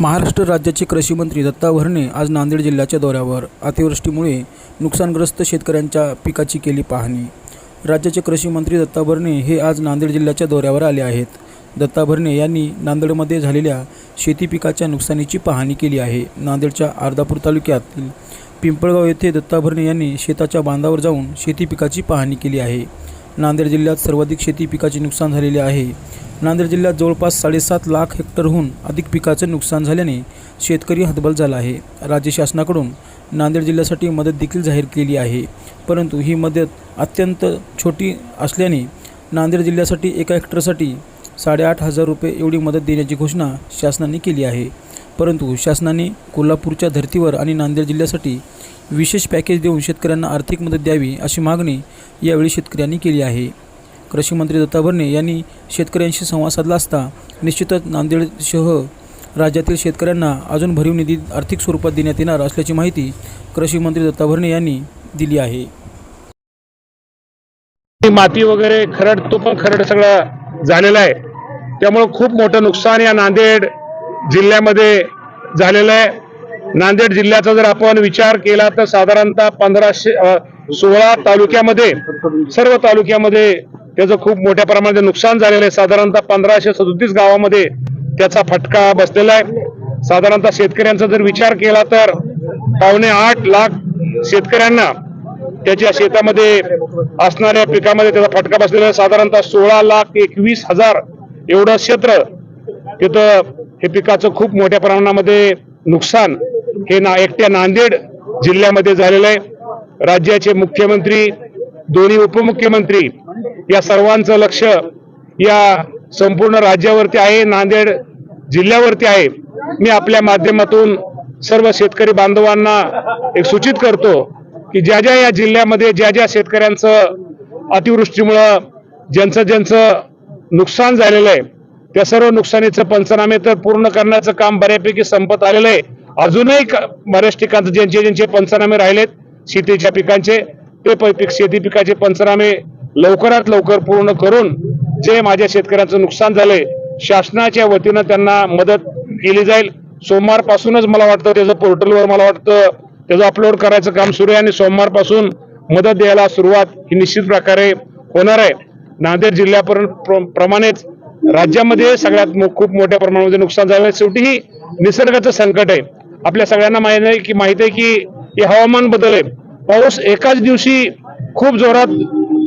महाराष्ट्र राज्याचे कृषी मंत्री दत्ता भरणे आज नांदेड जिल्ह्याच्या दौऱ्यावर. अतिवृष्टीमुळे नुकसानग्रस्त शेतकऱ्यांच्या पिकाची केली पाहणी. राज्याचे कृषी मंत्री दत्ता भरणे हे आज नांदेड जिल्ह्याच्या दौऱ्यावर आले आहेत. दत्ता भरणे यांनी नांदेडमध्ये झालेल्या शेती पिकाच्या नुकसानीची पाहणी केली आहे. नांदेडच्या अर्धापूर तालुक्यातील पिंपळगाव येथे दत्ता भरणे यांनी शेताच्या बांधावर जाऊन शेती पिकाची पाहणी केली आहे. नांदेड जिल्ह्यात सर्वाधिक शेती पिकाचे नुकसान झालेले आहे. नांदेड जिल्ह्यात जवळपास साडेसात लाख हेक्टरहून अधिक पिकाचं नुकसान झाल्याने शेतकरी हतबल झाला आहे. राज्य शासनाकडून नांदेड जिल्ह्यासाठी मदत देखील जाहीर केली आहे. परंतु ही मदत अत्यंत छोटी असल्याने नांदेड जिल्ह्यासाठी एका हेक्टरसाठी साडेआठ हजार रुपये एवढी मदत देण्याची घोषणा शासनाने केली आहे. परंतु शासनाने कोल्हापूरच्या धर्तीवर आणि नांदेड जिल्ह्यासाठी विशेष पॅकेज देऊन शेतकऱ्यांना आर्थिक मदत द्यावी अशी मागणी यावेळी शेतकऱ्यांनी केली आहे. कृषी मंत्री दत्ता भरणे यांनी शेतकऱ्यांशी संवाद साधला असता निश्चितच नांदेडसह राज्यातील शेतकऱ्यांना अजून भरीव निधी आर्थिक स्वरूपात देण्यात येणार असल्याची माहिती कृषी मंत्री दत्ता भरणे यांनी दिली आहे. माती वगैरे खरड तो पण खरड सगळं झालेला आहे. त्यामुळं खूप मोठं नुकसान या नांदेड जिल्ह्यामध्ये झालेलं आहे. नांदेड जिल्ह्याचा जर आपण विचार केला तर साधारणतः पंधराशे सोळा तालुक्यामध्ये सर्व तालुक्यामध्ये त्याचं खूप मोठ्या प्रमाणात नुकसान झालेलं आहे. साधारणतः पंधराशे सदोतीस गावामध्ये त्याचा फटका बसलेला आहे. साधारणतः शेतकऱ्यांचा जर विचार केला तर पावणे आठ लाख शेतकऱ्यांना त्याच्या शेतामध्ये असणाऱ्या पिकामध्ये त्याचा फटका बसलेला आहे. साधारणतः सोळा लाख एकवीस हजार एवढं क्षेत्र तिथं हे पिकाचं खूप मोठ्या प्रमाणामध्ये नुकसान हे ना एकट्या नांदेड जिल्ह्यामध्ये झालेलं आहे. राज्याचे मुख्यमंत्री दोन्ही उपमुख्यमंत्री या सर्वांचं लक्ष या संपूर्ण राज्यावरती आहे नांदेड जिल्ह्यावरती आहे. मी आपल्या माध्यमातून सर्व शेतकरी बांधवांना एक सूचित करतो की ज्या ज्या या जिल्ह्यामध्ये ज्या ज्या शेतकऱ्यांचं अतिवृष्टीमुळं ज्यांचं ज्यांचं नुकसान झालेलं आहे त्या सर्व नुकसानीचं पंचनामे तर पूर्ण करण्याचं काम बऱ्यापैकी संपत आलेलं आहे. अजूनही बऱ्याच ठिकाणचे ज्यांचे ज्यांचे पंचनामे राहिलेत शेतीच्या पिकांचे ते प- पिक- शेती पिकाचे पंचनामे लवकरात लवकर पूर्ण करून जे माझ्या शेतकऱ्यांचं नुकसान झालंय शासनाच्या वतीनं त्यांना मदत केली जाईल. सोमवारपासूनच मला वाटतं त्याचं पोर्टलवर मला वाटतं त्याचं अपलोड करायचं काम सुरू आहे आणि सोमवारपासून मदत द्यायला सुरुवात ही निश्चित प्रकारे होणार आहे. नांदेड जिल्ह्यापर्यंत प्र- प्रमाणेच राज्यामध्ये सगळ्यात मो- खूप मोठ्या प्रमाणामध्ये नुकसान झालं आहे. शेवटी ही निसर्गाचं संकट आहे. आपल्या सगळ्यांना माहिती आहे की माहिती आहे की हे हवामान बदल आहे. पाऊस एकाच दिवशी खूप जोरात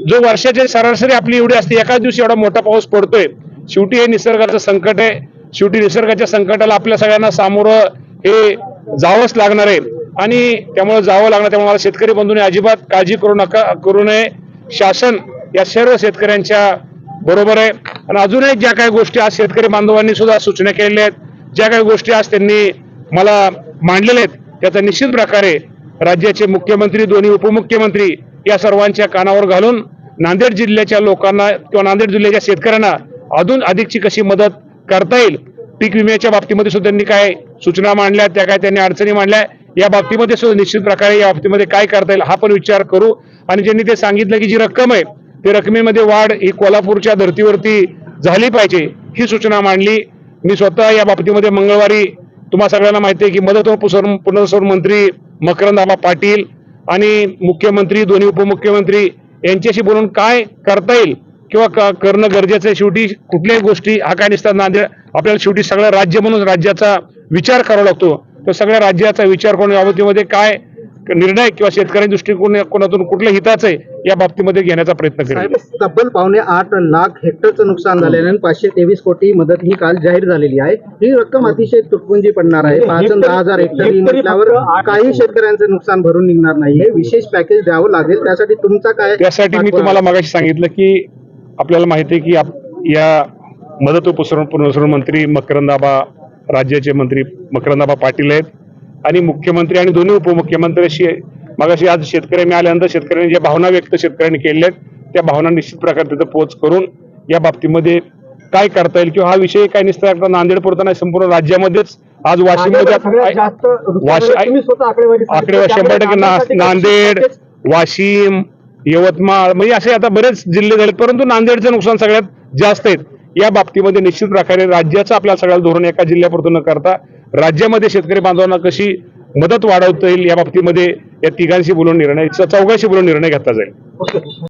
जो वर्षाची सरासरी आपली एवढी असते एकाच दिवशी एवढा मोठा पाऊस पडतोय. शेवटी हे निसर्गाचं संकट आहे. शेवटी निसर्गाच्या संकटाला आपल्या सगळ्यांना सामोरं हे जावंच लागणार आहे. आणि त्यामुळे जावं लागणार त्यामुळे मला शेतकरी बंधूंनी अजिबात काळजी करू नका करू नये. शासन या सर्व शेतकऱ्यांच्या बरोबर आहे. आणि अजूनही ज्या काही गोष्टी आज शेतकरी बांधवांनी सुद्धा सूचना केलेल्या आहेत ज्या काही गोष्टी आज त्यांनी मला मांडलेल्या आहेत त्याचा निश्चित प्रकारे राज्याचे मुख्यमंत्री दोन्ही उपमुख्यमंत्री या सर्वांच्या कानावर घालून नांदेड जिल्ह्याच्या लोकांना किंवा नांदेड जिल्ह्याच्या शेतकऱ्यांना अजून अधिकची कशी मदत करता येईल पीक विम्याच्या बाबतीमध्ये सुद्धा त्यांनी काय सूचना मांडल्या त्या काय त्यांनी अडचणी मांडल्या या बाबतीमध्ये सुद्धा निश्चित प्रकारे या बाबतीमध्ये काय करता येईल हा पण विचार करू. आणि ज्यांनी ते सांगितलं की जी रक्कम आहे ते रकमेमध्ये वाढ ही कोल्हापूरच्या धर्तीवरती झाली पाहिजे ही सूचना मांडली. मी स्वतः या बाबतीमध्ये मंगळवारी तुम्हा सगळ्यांना माहिती आहे की मदत व पुसर- पुनर्वसन मंत्री मकरंदाबा पाटील आणि मुख्यमंत्री दोन्ही उपमुख्यमंत्री यांच्याशी बोलून काय करता येईल किंवा क- करणं गरजेचं आहे शेवटी कुठल्याही गोष्टी हा नांदेड आपल्याला शेवटी सगळं राज्य म्हणून राज्याचा विचार करावा लागतो. तर सगळ्या राज्याचा विचार करून याबतीमध्ये काय निर्णय किंवा शेतकऱ्यांच्या दृष्टिकोन कोणातून कुठलं हिताचं आहे या बाबतीमध्ये घेण्याचा प्रयत्न करेल. साहेब तब्बल पावणे आठ लाख हेक्टरचं नुकसान झालेलं आणि पाचशे तेवीस कोटी मदत ही काल जाहीर झालेली आहे. ही रक्कम अतिशय तुटपुंजी पडणार आहे. पाच दहा हजार हेक्टर ही म्हटल्यावर काही शेतकऱ्यांचं नुकसान भरून निघणार नाही. हे विशेष पॅकेज द्यावं लागेल. त्यासाठी तुमचा काय त्यासाठी मी तुम्हाला मागाशी सांगितलं की आपल्याला माहिती आहे की या मदत व पुसरण पुनर्वसन मंत्री मकरंदाबा राज्याचे मंत्री मकरंदाबा पाटील आहेत. आणि मुख्यमंत्री आणि दोन्ही उपमुख्यमंत्र्याशी मागाशी आज शेतकरी मी आल्यानंतर शेतकऱ्यांनी ज्या भावना व्यक्त शेतकऱ्यांनी केलेल्या आहेत त्या भावना निश्चित प्रकारे तिथं पोच करून या बाबतीमध्ये काय करता येईल किंवा हा विषय काय नसता नांदेड पुरता नाही संपूर्ण राज्यामध्येच आज वाशिममध्ये वाशी- आकडेवारी शंभर टक्के नांदेड वाशिम यवतमाळ म्हणजे असे आता बरेच जिल्हे झाले परंतु नांदेडचं नुकसान सगळ्यात जास्त आहेत. या बाबतीमध्ये निश्चित प्रकारे राज्याचं आपल्याला सगळ्याला धोरण एका जिल्ह्यापुरतं न करता राज्यामध्ये शेतकरी बांधवांना कशी मदत वाढवता येईल या बाबतीमध्ये या तिघांशी बोलून निर्णय चौघांशी बोलून निर्णय घेतला जाईल.